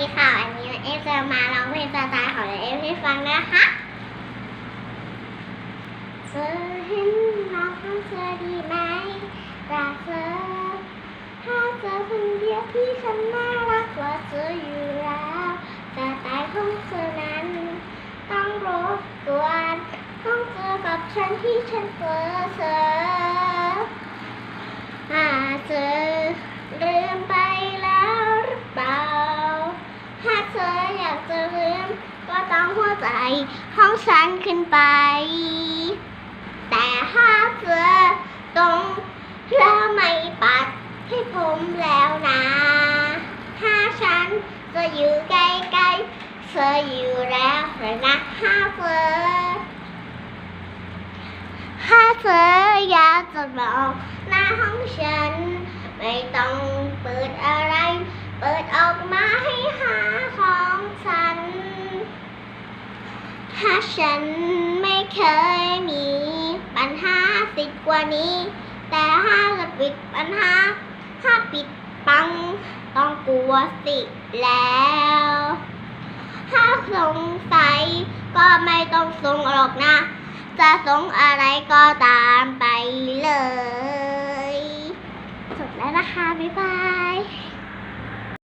ดีค่ะวันนี้เอฟจะมาร้องเพลงสไตล์ของเอฟให้ฟังนะคะเธอเห็นน้องของเธอดีไหมรักเธอถ้าเจอคนเดียวที่ฉันน่ารักกว่าเธออยู่แล้วสไตล์ของเธอนั้น ต้องรบกวนต้องเจอกับฉันที่ฉันเจอเธอ ต้องหัวใจของฉันขึ้นไป แต่ถ้าเธอตรงแล้วไม่ปัดให้ผมแล้วนะ ถ้าฉันจะอยู่ใกล้ๆเธออยู่แล้วเลยนะถ้าเธอถ้าเธออยากจะบอกหน้าห้องฉัน ไม่ต้องเปิดอะไร เปิดออกมาให้หาของฉัน ถ้าฉันไม่เคยมีปัญหาสิกว่านี้ แต่ถ้าจะปิดปัญหา ถ้าปิดปังต้องกลัวสิแล้ว ถ้าสงสัยก็ไม่ต้องสงหรอกนะ จะสงอะไรก็ตามไปเลย จบแล้วนะคะ บ๊ายบาย